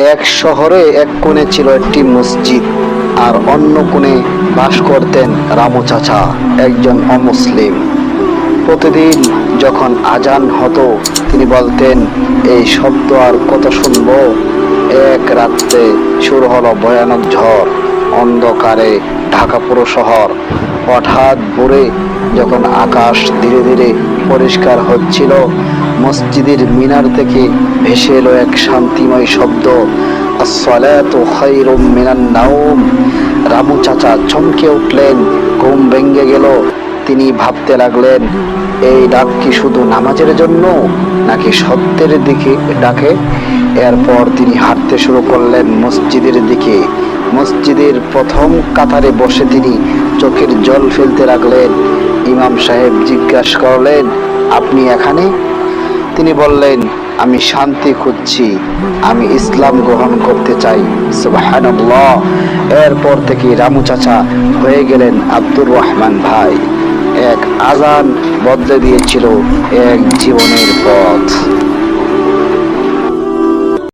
এক শহরে এক কোণে ছিল একটি মসজিদ আর অন্য কোণে বাস করতেন রামু চাচা, একজন অমুসলিম। প্রতিদিন যখন আজান হতো, তিনি বলতেন, এই শব্দ আর কত শুনব? এক রাত্রে শুরু হলো ভয়ানক ঝড়, অন্ধকারে ঢাকা পুরো শহর। হঠাৎ ভোরে যখন আকাশ ধীরে ধীরে পরিষ্কার হচ্ছিল মসজিদের মিনার থেকে ভেসে এলো এক শান্তিময় শব্দ। রামু চাচা চমকে উঠলেন, ঘুম ভেঙে গেল। তিনি ভাবতে লাগলেন, এই ডাক কি শুধু নামাজের জন্য, নাকি সত্যের দিকে ডাকে? এরপর তিনি হাঁটতে শুরু করলেন মসজিদের দিকে। মসজিদের প্রথম কাতারে বসে তিনি চোখের জল ফেলতে লাগলেন। ইমাম সাহেব জিজ্ঞাসা করলেন, আপনি এখানে? তিনি বললেন, আমি শান্তি খুঁজছি, আমি ইসলাম গ্রহণ করতে চাই। এরপর থেকে রামু চাচা হয়ে গেলেন আব্দুর রহমান ভাই। এক আজান বদলে দিয়েছিল এক জীবনের পথ।